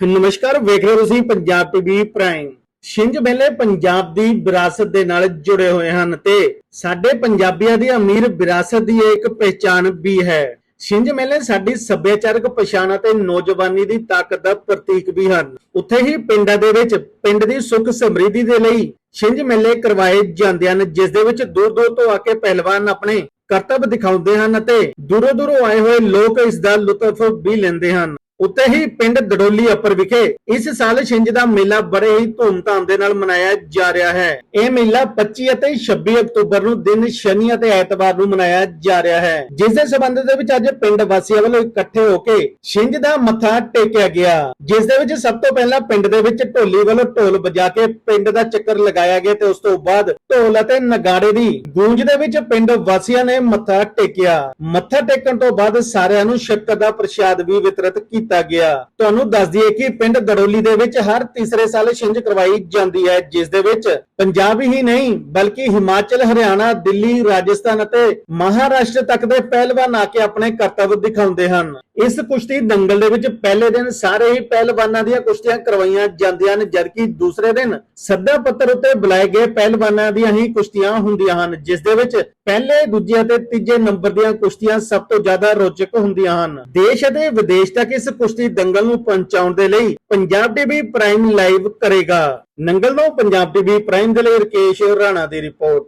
ਨਮਸਕਾਰ, ਵੇਖ ਰਹੇ ਹੋ ਤੁਸੀਂ ਪੰਜਾਬ ਟੀਵੀ ਪ੍ਰਾਈਮ। ਛਿੰਝ ਮੇਲੇ ਪੰਜਾਬ ਦੀ ਵਿਰਾਸਤ ਦੇ ਨਾਲ ਜੁੜੇ ਹੋਏ ਹਨ ਤੇ ਸਾਡੇ ਪੰਜਾਬੀਆਂ ਦੀ ਅਮੀਰ ਵਿਰਾਸਤ ਦੀ ਇੱਕ ਪਹਿਚਾਣ ਵੀ ਹੈ। ਛਿੰਝ ਮੇਲੇ ਸਾਡੀ ਸੱਭਿਆਚਾਰਕ ਪਛਾਣ ਅਤੇ ਨੌਜਵਾਨੀ ਦੀ ਤਾਕਤ ਦਾ ਪ੍ਰਤੀਕ ਵੀ ਹਨ। ਉੱਥੇ ਹੀ ਪਿੰਡਾਂ ਦੇ ਵਿੱਚ ਪਿੰਡ ਦੀ ਸੁੱਖ ਸਮਰਿੱਧੀ ਦੇ ਲਈ ਛਿੰਝ ਮੇਲੇ ਕਰਵਾਏ ਜਾਂਦੇ ਹਨ, ਜਿਸ ਦੇ ਵਿੱਚ ਦੂਰ ਦੂਰ ਤੋਂ ਆ ਕੇ ਪਹਿਲਵਾਨ ਆਪਣੇ ਕਰਤੱਵ ਦਿਖਾਉਂਦੇ ਹਨ ਅਤੇ ਦੂਰੋਂ ਦੂਰੋਂ ਆਏ ਹੋਏ ਲੋਕ ਇਸ ਦਾ ਲੁਤਫ ਵੀ ਲੈਂਦੇ ਹਨ। ਉੱਤੇ ਹੀ ਪਿੰਡ ਦਡੋਲੀ ਅੱਪਰ ਵਿਖੇ ਇਸ ਸਾਲ ਛਿੰਝ ਦਾ ਮੇਲਾ ਬੜੇ ਹੀ ਧੂਮਧਾਮ ਦੇ ਨਾਲ ਮਨਾਇਆ ਜਾ ਰਿਹਾ ਹੈ। ਇਹ ਮੇਲਾ 25 ਅਤੇ 26 ਅਕਤੂਬਰ ਨੂੰ ਦਿਨ ਸ਼ਨੀ ਅਤੇ ਐਤਵਾਰ ਨੂੰ ਮਨਾਇਆ ਜਾ ਰਿਹਾ ਹੈ। ਜਿਸ ਦੇ ਸਬੰਧ ਦੇ ਵਿੱਚ ਅੱਜ ਪਿੰਡ ਵਾਸੀਆਂ ਵੱਲੋਂ ਇਕੱਠੇ ਹੋ ਕੇ ਛਿੰਝ ਦਾ ਮੱਥਾ ਟੇਕਿਆ ਗਿਆ। ਜਿਸ ਦੇ ਵਿੱਚ ਸਭ ਤੋਂ ਪਹਿਲਾਂ ਪਿੰਡ ਦੇ ਵਿੱਚ ਢੋਲੀ ਵੱਲੋਂ ਢੋਲ ਵਜਾ ਕੇ ਪਿੰਡ ਦਾ ਚੱਕਰ ਲਗਾਇਆ ਗਿਆ ਤੇ ਉਸ ਤੋਂ ਬਾਅਦ ਢੋਲ ਅਤੇ ਨਗਾੜੇ ਦੀ ਗੂੰਜ ਦੇ ਵਿੱਚ ਪਿੰਡ ਵਾਸੀਆਂ ਨੇ ਮੱਥਾ ਟੇਕਿਆ। ਮੱਥਾ ਟੇਕਣ ਤੋਂ ਬਾਅਦ ਸਾਰਿਆਂ ਨੂੰ ਸ਼ੱਕਰ ਦਾ ਪ੍ਰਸ਼ਾਦ ਵੀ ਵਿਤਰਤ ਕੀਤਾ ਕੀਤਾ ਗਿਆ। ਤੁਹਾਨੂੰ ਦੱਸ ਦਈਏ ਕਿ ਪਿੰਡ ਦੜੋਲੀ ਦੇ ਵਿੱਚ ਹਰ ਤੀਸਰੇ ਸਾਲ ਛਿੰਝ ਕਰਵਾਈ ਜਾਂਦੀ ਹੈ, ਜਿਸ ਦੇ ਵਿੱਚ ਪੰਜਾਬ ਹੀ ਨਹੀਂ, ਬਲਕਿ ਹਿਮਾਚਲ, ਹਰਿਆਣਾ, ਦਿੱਲੀ, ਰਾਜਸਥਾਨ ਅਤੇ ਮਹਾਰਾਸ਼ਟਰ ਤੱਕ ਦੇ ਪਹਿਲਵਾਨ ਆ ਕੇ ਆਪਣੇ ਕਰਤੱਵ ਦਿਖਾਉਂਦੇ ਹਨ। ਇਸ ਕੁਸ਼ਤੀ ਦੰਗਲ ਦੇ ਵਿੱਚ ਪਹਿਲੇ ਦਿਨ ਸਾਰੇ ਹੀ ਪਹਿਲਵਾਨਾਂ ਦੀਆਂ ਕੁਸ਼ਤੀਆਂ ਕਰਵਾਈਆਂ ਜਾਂਦੀਆਂ ਹਨ, ਜਦਕਿ ਦੂਸਰੇ ਦਿਨ ਸੱਦਾ ਪੱਤਰ ਉੱਤੇ ਬੁਲਾਏ ਗਏ ਪਹਿਲਵਾਨਾਂ ਦੀਆਂ ਹੀ ਕੁਸ਼ਤੀਆਂ ਹੁੰਦੀਆਂ ਹਨ, ਜਿਸ ਦੇ ਵਿੱਚ ਪਹਿਲੇ, ਦੂਜੇ ਅਤੇ ਤੀਜੇ ਨੰਬਰ ਦੀਆਂ ਕੁਸ਼ਤੀਆਂ ਸਭ ਤੋਂ ਜ਼ਿਆਦਾ ਰੋਚਕ ਹੁੰਦੀਆਂ ਹਨ। ਦੇਸ਼ ਅਤੇ ਵਿਦੇਸ਼ ਤੱਕ ਇਸ ਕੁਸ਼ਤੀ ਦੰਗਲ ਨੂੰ ਪਹੁੰਚਾਉਣ ਦੇ ਲਈ ਪੰਜਾਬ ਟੀਵੀ ਪ੍ਰਾਈਮ ਲਾਈਵ ਕਰੇਗਾ। ਨੰਗਲ ਤੋਂ ਪੰਜਾਬ ਟੀਵੀ ਪ੍ਰਾਈਮ ਦੇ ਲਈ ਰਕੇਸ਼ ਰਾਣਾ ਦੀ ਰਿਪੋਰਟ।